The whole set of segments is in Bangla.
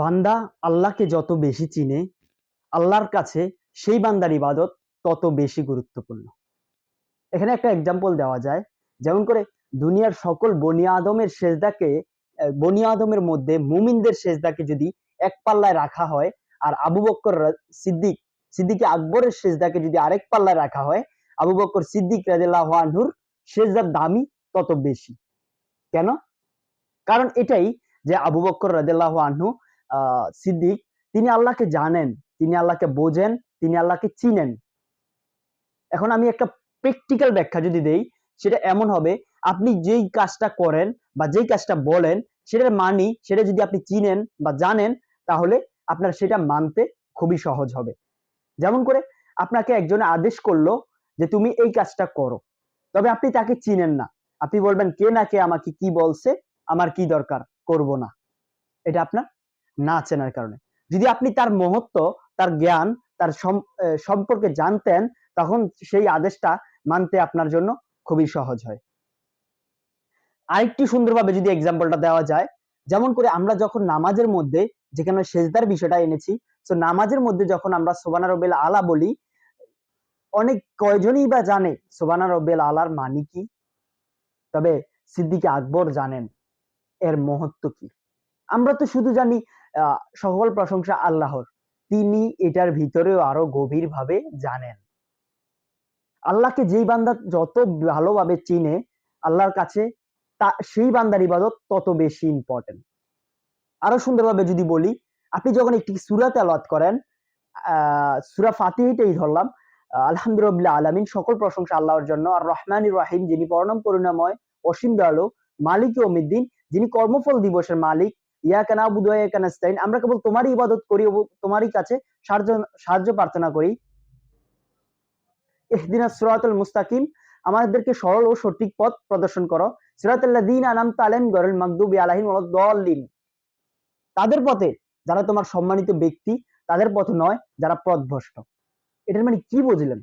বান্দা আল্লাহকে যত বেশি চিনে, আল্লাহর কাছে সেই বান্দার ইবাদত তত বেশি গুরুত্বপূর্ণ। এখানে একটা এক্সাম্পল দেওয়া যায়। যেমন করে দুনিয়ার সকল বনি আদমের সেজদাকে বনি আদমের মধ্যে মুমিনদের সেজদাকে যদি এক পাল্লায় রাখা হয় আর আবু বক্কর সিদ্দিক, সিদ্দিকে আকবরের সেজদাকে যদি আরেক পাল্লায় রাখা হয়, আবু বক্কর সিদ্দিক রাদিল্লাহ আনহুর সেজদার দামই তত বেশি। কেন? কারণ এটাই যে আবু বক্কর রাদিল্লাহ আনহু সিদ্দিক, তিনি আল্লাহকে জানেন, তিনি আল্লাহকে বোঝেন, তিনি আল্লাহকে চিনেন। এখন আমি একটা প্র্যাকটিক্যাল ব্যাখ্যা যদি দেই, সেটা এমন হবে, আপনি যেই কাজটা করেন বা যেই কাজটা বলেন, সেটার মানি, সেটা যদি আপনি চিনেন বা জানেন, তাহলে আপনার সেটা মানতে খুবই সহজ হবে। যেমন করে আপনাকে একজন আদেশ করল যে তুমি এই কাজটা করো। তবে আপনি তাকে চিনেন না। আপনি বলবেন, কে না কে আমাকে কি বলছে? আমার কি দরকার? করব না। এটা আপনার না চেনার কারণে। যদি আপনি তার মহত্ব, তার জ্ঞান, তার সম্পর্কে জানতেন, তখন সেই আদেশটা মানতে আপনার জন্য খুবই সহজ হয়। আরেকটি সুন্দরভাবে যদি এক্সাম্পলটা দেওয়া যায়, যেমন করে আমরা যখন নামাজের মধ্যে, যেখানে সেজদার বিষয়টা এনেছি, তো নামাজের মধ্যে যখন আমরা সোবানা রবেল আলা বলি, অনেক কয়জনই বা জানে সোবানা রবেল আলার মানি কি? তবে সিদ্দিকে আকবর জানেন, এর মহত্ব কি? আমরা তো শুধু জানি সকল প্রশংসা আল্লাহর। তিনি এটার ভিতরেও আরও গভীর ভাবে জানেন। আল্লাহকে যেই বান্দা যত ভালোভাবে চিনে, আল্লাহর কাছে তা, সেই বান্দার ইবাদত তত বেশি ইম্পর্টেন্ট আরও সুন্দরভাবে যদি বলি, আপনি যখন একটি সুরা তেলাওয়াত করেন, আহ, সুরা ফাতিহিটাই ধরলাম আলহামদুলিল্লাহ আলামিন, সকল প্রশংসা আল্লাহর জন্য। আর রহমান রাহিম যিনি পরনম করুণাময়, অসীম দয়ালু, মালিক ওমিদ্দিন যিনি কর্মফল দিবসের মালিক ইয়া কানা বুদয়া ইয়া কানাস্তাইন আমরা কেবল তোমারই ইবাদত করি তোমারই কাছে সাহায্য সাহায্য প্রার্থনা করি। ইহদিনা সিরাতাল মুস্তাকিম, আমাদেরকে সরল ও সঠিক পথ প্রদর্শন করো। সিরাতাল্লাযীনা আনামতা আলাইহিম গয়রুল মাগদুবি আলাইহিম ওয়ালাদ-দাল্লিন তাদের পথে যারা তোমার সম্মানিত ব্যক্তি, তাদের পথে নয়, যারা পথভ্রষ্ট। এটার মানে কি বুঝলেন?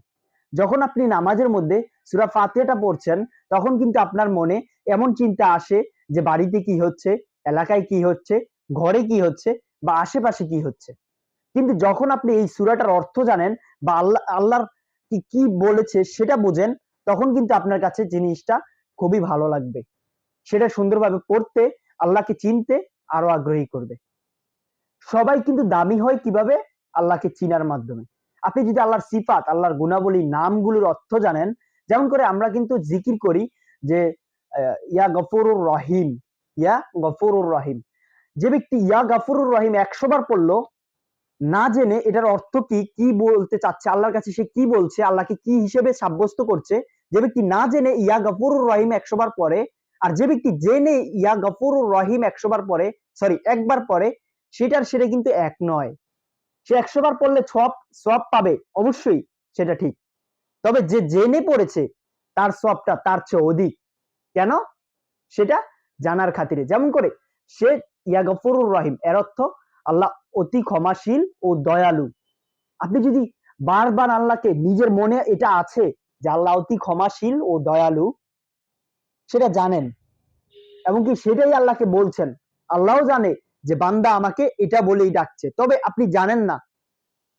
যখন আপনি নামাজের মধ্যে সূরা ফাতিহাটা পড়ছেন, তখন কিন্তু আপনার মনে এমন চিন্তা আসে যে বাড়িতে কি হচ্ছে এলাকায় কি হচ্ছে? ঘরে কি হচ্ছে? বা আশেপাশে কি হচ্ছে? কিন্তু যখন আপনি এই সূরাটার অর্থ জানেন বা আল্লাহ আল্লাহর কি কি বলেছে সেটা বোঝেন, তখন কিন্তু আপনার কাছে জিনিসটা খুবই ভালো লাগবে। সেটা সুন্দরভাবে পড়তে, আল্লাহকে চিনতে আরও আগ্রহী করবে। সবাই কিন্তু দামি হয় কীভাবে? আল্লাহকে চিনার মাধ্যমে। আপনি যদি আল্লাহর সিফাত, আল্লাহর গুণাবলী, নামগুলোর অর্থ জানেন, যেমন করে আমরা কিন্তু জিকির করি যে ইয়া গফুরুর রহিম ইয়া গফুরুর রহিম। যে ব্যক্তি ইয়া গফুরুর রহিম একশো বার পড়ল, না জেনে এটার অর্থ কি কি বলতে চাচ্ছে, আল্লাহর কাছে সে কি বলছে, আল্লাহকে কি হিসেবে সাব্যস্ত করছে, যে ব্যক্তি না জেনে ইয়া গফুরুর রহিম একশো বার পরে আর যে ব্যক্তি জেনে ইয়া গফুরুর রহিম একশো বার পরে সরি একবার পরে সেটার সেটা কিন্তু এক নয়। সে একশো বার পড়লে সব সব পাবে, অবশ্যই সেটা ঠিক। তবে যে জেনে পড়েছে, তার সবটা তার চেয়ে অধিক। কেন? সেটা জানার খাতিরে। যেমন করে, সে ইয়া গফুরুর রহিম, এর অর্থ আল্লাহ অতি ক্ষমাশীল ও দয়ালু। আপনি যদি বারবার আল্লাহকে নিজের মনে এটা আছে যে আল্লাহ অতি ক্ষমাশীল ও দয়ালু, সেটা জানেন। এমনকি সেটাই আল্লাহকে বলছেন। আল্লাহও জানে যে বান্দা আমাকে এটা বলেই ডাকছে। তবে আপনি জানেন না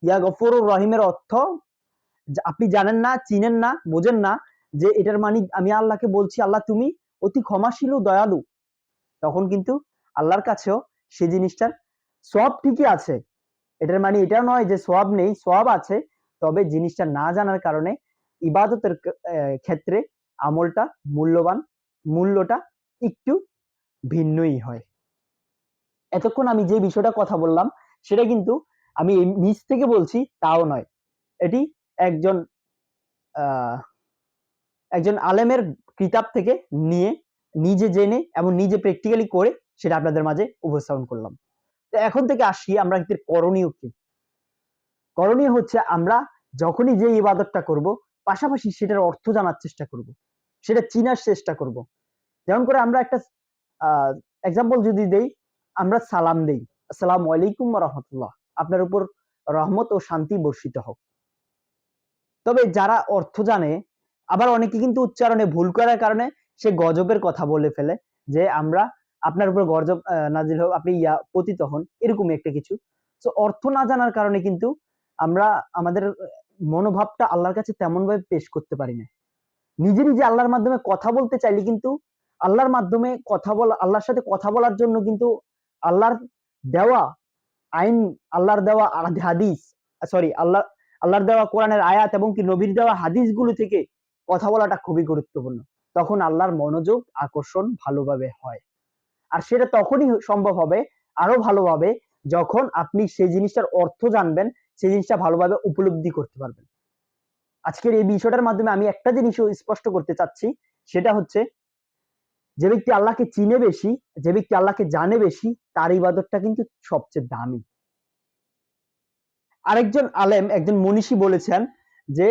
ইয়া গফুরুর রহিমের অর্থ আপনি জানেন না, চিনেন না, বোঝেন না যে এটার মানে আমি আল্লাহকে বলছি, আল্লাহ তুমি অতি ক্ষমাশীল ও দয়ালু। তখন কিন্তু আল্লাহর কাছেও সেই জিনিসটার সব ঠিকই আছে। এটার মানে এটা নয় যে সব নেই সব আছে, তবে জিনিসটা না জানার কারণে ইবাদতের ক্ষেত্রে আমলটা মূল্যবান, মূল্যটা একটু ভিন্নই হয়। এতক্ষণ আমি যে বিষয়টা কথা বললাম, সেটা কিন্তু আমি নিজ থেকে বলছি, তাও নয়। এটি একজন একজন আলেমের কিতাব থেকে নিয়ে নিজে জেনে এবং নিজে প্র্যাকটিক্যালি করে সেটা আপনাদের মাঝে উপস্থাপন করলাম। তো এখন থেকে আসি আমরা এদের করণীয় কি? করণীয় হচ্ছে আমরা যখনই যে ইবাদতটা করব, পাশাপাশি সেটার অর্থ জানার চেষ্টা করব। সেটা চিনার চেষ্টা করব। যেমন করে আমরা একটা এক্সাম্পল যদি দেই, আমরা সালাম দেই। আসসালামু আলাইকুম রাহমাতুল্লাহ। আপনার উপর রহমত ও শান্তি বর্ষিত হোক। তবে যারা অর্থ জানে, আবার অনেকে কিন্তু উচ্চারণে ভুল করার কারণে সে গজবের কথা বলে ফেলে যে আমরা আপনার উপর গর্জব আহ, নাজিল হোক আপনি ইয়া পতিত হন এরকম একটা কিছু। তো অর্থ না জানার কারণে কিন্তু আমরা আমাদের মনোভাবটা আল্লাহর কাছে তেমন ভাবে পেশ করতে পারি না। নিজে নিজে আল্লাহর মাধ্যমে কথা বলতে চাইলে কিন্তু আল্লাহর মাধ্যমে কথা বলা আল্লাহর সাথে কথা বলার জন্য কিন্তু আল্লাহর দেওয়া আইন আল্লাহর দেওয়া হাদিস সরি আল্লাহ আল্লাহর দেওয়া কোরআনের আয়াত এবং কি নবীর দেওয়া হাদিসগুলো থেকে কথা বলাটা খুবই গুরুত্বপূর্ণ। তখন আল্লাহর মনোযোগ, আকর্ষণ ভালোভাবে হয়। আর সেটা তখনই সম্ভব হবে, আরও ভালোভাবে যখন আপনি সেই জিনিসটার অর্থ জানবেন, সেই জিনিসটা ভালোভাবে উপলব্ধি করতে পারবেন। আজকের এই বিষয়টার মাধ্যমে আমি একটা জিনিসও স্পষ্ট করতে চাচ্ছি, সেটা হচ্ছে যে ব্যক্তি আল্লাহকে চিনে বেশি, যে ব্যক্তি আল্লাহকে জানে বেশি, তার ইবাদতটা কিন্তু সবচেয়ে দামি। আরেকজন আলেম, একজন মনীষী বলেছেন যে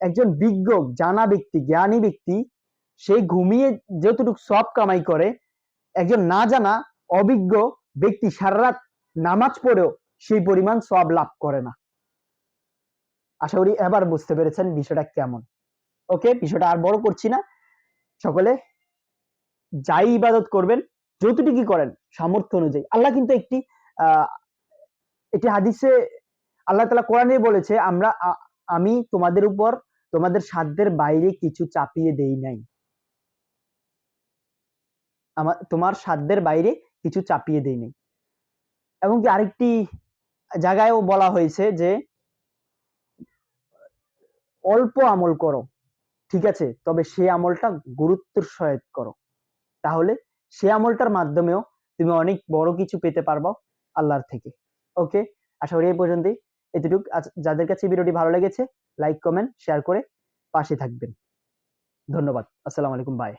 একজন বিজ্ঞ, জানা ব্যক্তি, জ্ঞানী ব্যক্তি, সে ঘুমিয়ে যতটুকু সব কামাই করে, একজন না জানা, অভিজ্ঞ ব্যক্তি সারা রাত নামাজ পড়েও সেই পরিমাণ সব লাভ করে না। আশা করি এবার বুঝতে পেরেছেন বিষয়টা কেমন। ওকে, বিষয়টা আর বড় করছি না। সকলে যাই ইবাদত করবেন যতটুকু করেন, সামর্থ্য অনুযায়ী। আল্লাহ কিন্তু একটি, আহ, একটি হাদিসে আল্লাহ তালা কোরআনে বলেছে, আমরা আমি তোমাদের উপর, তোমাদের সাধ্যের বাইরে কিছু চাপিয়ে দেই নাই। আমার তোমার সাধ্যের বাইরে কিছু চাপিয়ে দেই নাই। এবং কি আরেকটি জায়গায়ও বলা হয়েছে যে, অল্প আমল করো, ঠিক আছে? তবে সে আমলটা গুরুত্বের সহিত করো। তাহলে সে আমলটার মাধ্যমেও তুমি অনেক বড় কিছু পেতে পারবা আল্লাহর থেকে। ওকে? আশা করি এই পর্যন্তই। এতটুকু। যাদের কাছে ভিডিওটি ভালো লেগেছে লাইক কমেন্ট শেয়ার করে পাশে থাকবেন। ধন্যবাদ। আসসালামু আলাইকুম বাই